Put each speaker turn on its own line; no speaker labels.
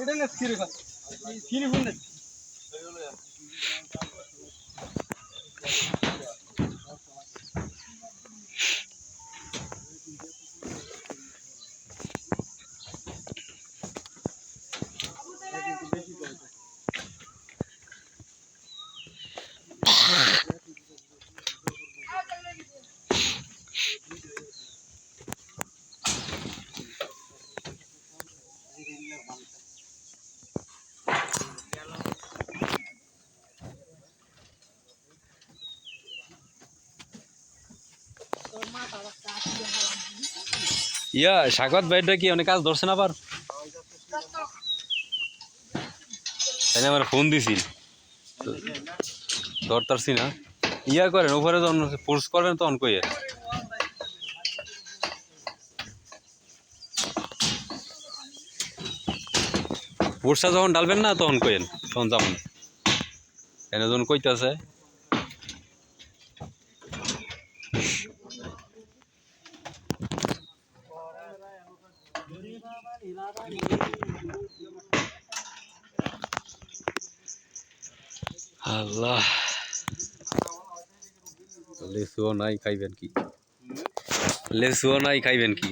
এটা না স্থির স্থির ফোন না
ইয়া স্বাগত ভাইটা কি অনেক কাজ ধরছেন আবার? তাই আমার ফোন দিছিল। ধরতারছি না। ইয়া করেন, উপরে যখন ফোর্স করবেন তখন কইয়ে। বর্ষা যখন ডালবেন না তখন কইেন তখন যাবেন। এনে যখন কইতাছে আল্লাহ। লেসুও নাই খাইবেন কি? লেসুও নাই খাইবেন কি?